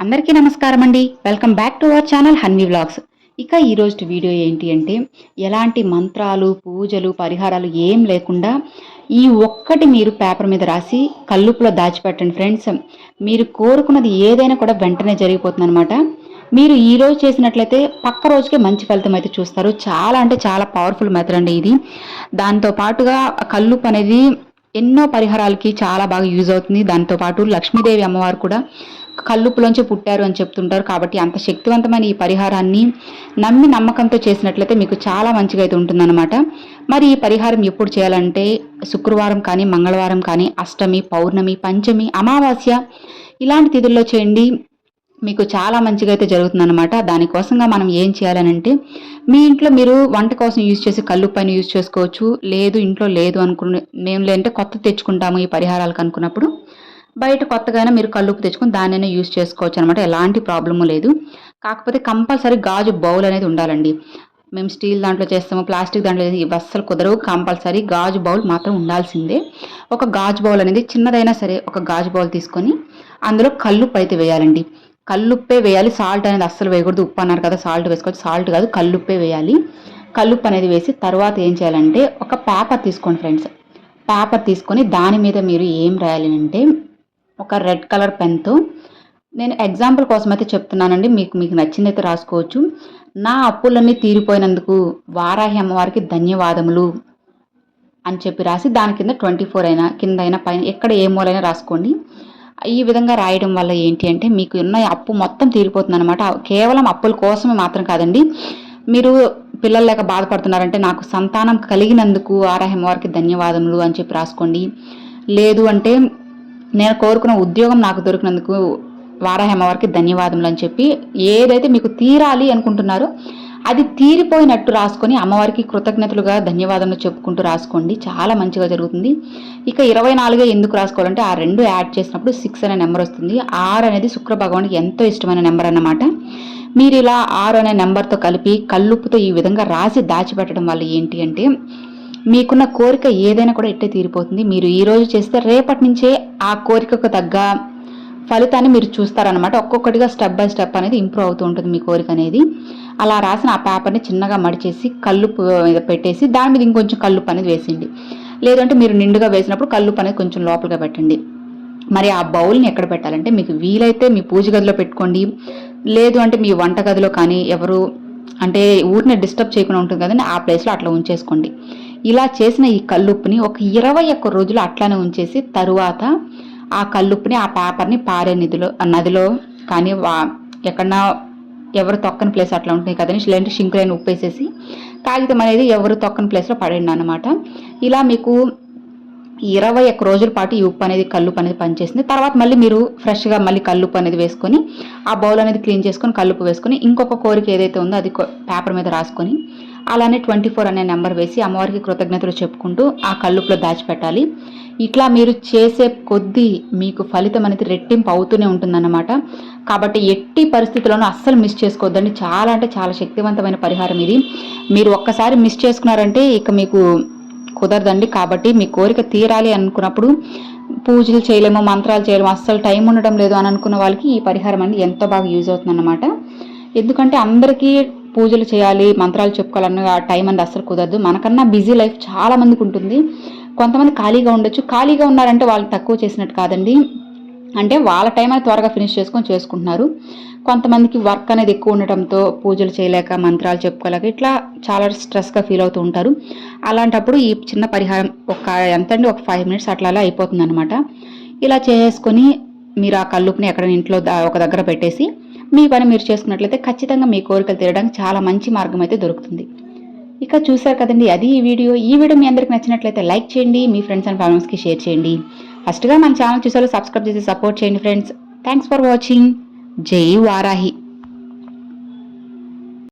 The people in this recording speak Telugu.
అందరికీ నమస్కారం అండి welcome back to our channel Hanvi vlogs ఇక ఈరోజు వీడియో ఏంటి అంటే ఎలాంటి మంత్రాలు పూజలు పరిహారాలు ఏం లేకుండా ఈ ఒక్కటి మీరు పేపర్ మీద రాసి కల్లుపులో దాచిపెట్టండి ఫ్రెండ్స్. మీరు కోరుకున్నది ఏదైనా కూడా వెంటనే జరిగిపోతుంది అనమాట మీరు ఈ రోజు చేసినట్లయితే పక్క రోజుకే మంచి ఫలితం అయితే చూస్తారు. చాలా అంటే చాలా పవర్ఫుల్ మెథడ్ అండి ఇది. దాంతో పాటుగా కల్లుపు అనేది ఎన్నో పరిహారాలకి చాలా బాగా యూజ్ అవుతుంది. దాంతో పాటు లక్ష్మీదేవి అమ్మవారు కూడా కల్లుపులోంచి పుట్టారు అని చెప్తుంటారు. కాబట్టి అంత శక్తివంతమైన ఈ పరిహారాన్ని నమ్మి నమ్మకంతో చేసినట్లయితే మీకు చాలా మంచిగా అయితే ఉంటుందన్నమాట. మరి ఈ పరిహారం ఎప్పుడు చేయాలంటే శుక్రవారం కానీ మంగళవారం కానీ అష్టమి పౌర్ణమి పంచమి అమావాస్య ఇలాంటి తిథుల్లో చేయండి. మీకు చాలా మంచిగా అయితే జరుగుతుందన్నమాట దానికోసంగా మనం ఏం చేయాలనంటే మీ ఇంట్లో మీరు వంట కోసం యూజ్ చేసి కళ్ళు పైన యూజ్ చేసుకోవచ్చు. లేదు ఇంట్లో లేదు అనుకునే మేము లేదంటే కొత్త తెచ్చుకుంటాము ఈ పరిహారాలకు అనుకున్నప్పుడు. బయట కొత్తగానే మీరు కల్లుప్పు తెచ్చుకొని దాన్నైనా యూజ్ చేసుకోవచ్చు అనమాట ఎలాంటి ప్రాబ్లము లేదు. కాకపోతే కంపల్సరీ గాజు బౌల్ అనేది ఉండాలండి. మేము స్టీల్ దాంట్లో చేస్తాము ప్లాస్టిక్ దాంట్లో ఇవి అస్సలు కుదరవు. కంపల్సరీ గాజు బౌల్ మాత్రం ఉండాల్సిందే. ఒక గాజు బౌల్ అనేది చిన్నదైనా సరే ఒక గాజు బౌల్ తీసుకొని అందులో కల్లుప్పు అయితే వేయాలండి. కల్లుప్పే వేయాలి. సాల్ట్ అనేది అస్సలు వేయకూడదు. ఉప్పు అన్నారు కదా సాల్ట్ వేసుకోవచ్చు. సాల్ట్ కాదు కల్లుప్పే వేయాలి. కల్లుప్పు అనేది వేసి తర్వాత ఏం చేయాలంటే ఒక పేపర్ తీసుకోండి ఫ్రెండ్స్. పేపర్ తీసుకొని దాని మీద మీరు ఏం రాయాలి అంటే ఒక రెడ్ కలర్ పెన్తో నేను ఎగ్జాంపుల్ కోసం అయితే చెప్తున్నానండి. మీకు మీకు నచ్చిందైతే రాసుకోవచ్చు. నా అప్పులన్నీ తీరిపోయినందుకు వారాహి అమ్మవారికి ధన్యవాదములు అని చెప్పి రాసి దాని కింద ట్వంటీ ఫోర్ అయినా కింద అయినా పైన ఎక్కడ ఏ మూలైనా రాసుకోండి. ఈ విధంగా రాయడం వల్ల ఏంటి అంటే మీకు ఉన్న అప్పు మొత్తం తీరిపోతుంది అనమాట కేవలం అప్పుల కోసమే మాత్రం కాదండి. మీరు పిల్లలు లేక బాధపడుతున్నారంటే నాకు సంతానం కలిగినందుకు ఆరాహం వారికి ధన్యవాదములు అని చెప్పి రాసుకోండి. లేదు అంటే నేను కోరుకున్న ఉద్యోగం నాకు దొరికినందుకు వారాహి వారికి ధన్యవాదములు అని చెప్పి ఏదైతే మీకు తీరాలి అనుకుంటున్నారో అది తీరిపోయినట్టు రాసుకొని అమ్మవారికి కృతజ్ఞతలుగా ధన్యవాదములు చెప్పుకుంటూ రాసుకోండి. చాలా మంచిగా జరుగుతుంది. ఇక ఇరవై నాలుగే ఎందుకు రాసుకోవాలంటే ఆ రెండు యాడ్ చేసినప్పుడు సిక్స్ అనే నెంబర్ వస్తుంది. ఆరు అనేది శుక్ర భగవానికి ఎంతో ఇష్టమైన నెంబర్ అన్నమాట. మీరు ఇలా ఆరు అనే నెంబర్తో కలిపి కల్లుప్పుతో ఈ విధంగా రాసి దాచిపెట్టడం వల్ల ఏంటి అంటే మీకున్న కోరిక ఏదైనా కూడా ఇట్టే తీరిపోతుంది. మీరు ఈ రోజు చేస్తే రేపటి నుంచే ఆ కోరికకు తగ్గ ఫలితాన్ని మీరు చూస్తారనమాట ఒక్కొక్కటిగా స్టెప్ బై స్టెప్ అనేది ఇంప్రూవ్ అవుతూ ఉంటుంది మీ కోరిక అనేది. అలా రాసిన ఆ పేపర్ని చిన్నగా మడిచేసి కల్లుపు మీద పెట్టేసి దాని మీద ఇంకొంచెం కల్లుపు అనేది వేసిండి లేదంటే మీరు నిండుగా వేసినప్పుడు కల్లుపు అనేది కొంచెం లోపలిగా పెట్టండి. మరి ఆ బౌల్ని ఎక్కడ పెట్టాలంటే మీకు వీలైతే మీ పూజ గదిలో పెట్టుకోండి. లేదు అంటే మీ వంట గదిలో కానీ ఎవరు అంటే ఊరిని డిస్టర్బ్ చేయకుండా ఉంటుంది కదండి ఆ ప్లేస్లో అట్లా ఉంచేసుకోండి. ఇలా చేసిన ఈ కల్లుప్పుని ఒక ఇరవై ఒక్క రోజులు అట్లానే ఉంచేసి తరువాత ఆ కల్లుప్పుని ఆ పేపర్ని పారే నిధిలో నదిలో కానీ ఎక్కడన్నా ఎవరు తొక్కని ప్లేస్ అట్లా ఉంటుంది కదండి. లేదంటే షింకులైన ఉప్పేసేసి కాగితం అనేది ఎవరు తొక్కని ప్లేస్లో పడండి అనమాట ఇలా మీకు ఇరవై ఒక్క రోజుల పాటు ఈ ఉప్పు అనేది కల్లుపు అనేది పనిచేసింది తర్వాత మళ్ళీ మీరు ఫ్రెష్గా మళ్ళీ కల్లుపు అనేది వేసుకొని ఆ బౌల్ అనేది క్లీన్ చేసుకొని కల్లుపు వేసుకొని ఇంకొక కోరిక ఏదైతే ఉందో అది పేపర్ మీద రాసుకొని అలానే ట్వంటీ ఫోర్ అనే నెంబర్ వేసి అమ్మవారికి కృతజ్ఞతలు చెప్పుకుంటూ ఆ కల్లుపులో దాచిపెట్టాలి. ఇట్లా మీరు చేసే కొద్దీ మీకు ఫలితం అనేది రెట్టింపు అవుతూనే ఉంటుందన్నమాట. కాబట్టి ఎట్టి పరిస్థితుల్లోనూ అస్సలు మిస్ చేసుకోవద్దండి. చాలా అంటే చాలా శక్తివంతమైన పరిహారం ఇది. మీరు ఒక్కసారి మిస్ చేసుకున్నారంటే ఇక మీకు కుదరదండి. కాబట్టి మీ కోరిక తీరాలి అనుకున్నప్పుడు పూజలు చేయలేము మంత్రాలు చేయలేము అస్సలు టైం ఉండడం లేదు అని అనుకున్న వాళ్ళకి ఈ పరిహారం అనేది ఎంతో బాగా యూజ్ అవుతుంది ఎందుకంటే అందరికీ పూజలు చేయాలి మంత్రాలు చెప్పుకోవాలన్న టైం అనేది అస్సలు కుదరదు. మనకన్నా బిజీ లైఫ్ చాలా మందికి ఉంటుంది. కొంతమంది ఖాళీగా ఉండొచ్చు. ఖాళీగా ఉన్నారంటే వాళ్ళు తక్కువ చేసినట్టు కాదండి. అంటే వాళ్ళ టైం అనేది త్వరగా ఫినిష్ చేసుకొని చేసుకుంటున్నారు. కొంతమందికి వర్క్ అనేది ఎక్కువ ఉండటంతో పూజలు చేయలేక మంత్రాలు చెప్పుకోలేక ఇట్లా చాలా స్ట్రెస్గా ఫీల్ అవుతూ ఉంటారు. అలాంటప్పుడు ఈ చిన్న పరిహారం ఒక ఎంత అండి? ఒక ఫైవ్ మినిట్స్ అట్లా అలా అయిపోతుంది అనమాట ఇలా చేసుకొని మీరు ఆ కల్లుపుని ఎక్కడ ఇంట్లో ఒక దగ్గర పెట్టేసి మీ పని మీరు చేసుకున్నట్లయితే ఖచ్చితంగా మీ కోరికలు తీరడానికి చాలా మంచి మార్గం అయితే దొరుకుతుంది. ఇక చూసారు కదండి అది ఈ వీడియో. ఈ వీడియో మీ అందరికి నచ్చినట్లయితే లైక్ చేయండి మీ ఫ్రెండ్స్ అండ్ ఫ్యామిలీస్కి షేర్ చేయండి. ఫస్ట్గా మన ఛానల్ చూసారు సబ్స్క్రైబ్ చేసి సపోర్ట్ చేయండి ఫ్రెండ్స్. Thanks for watching. జై వారాహి.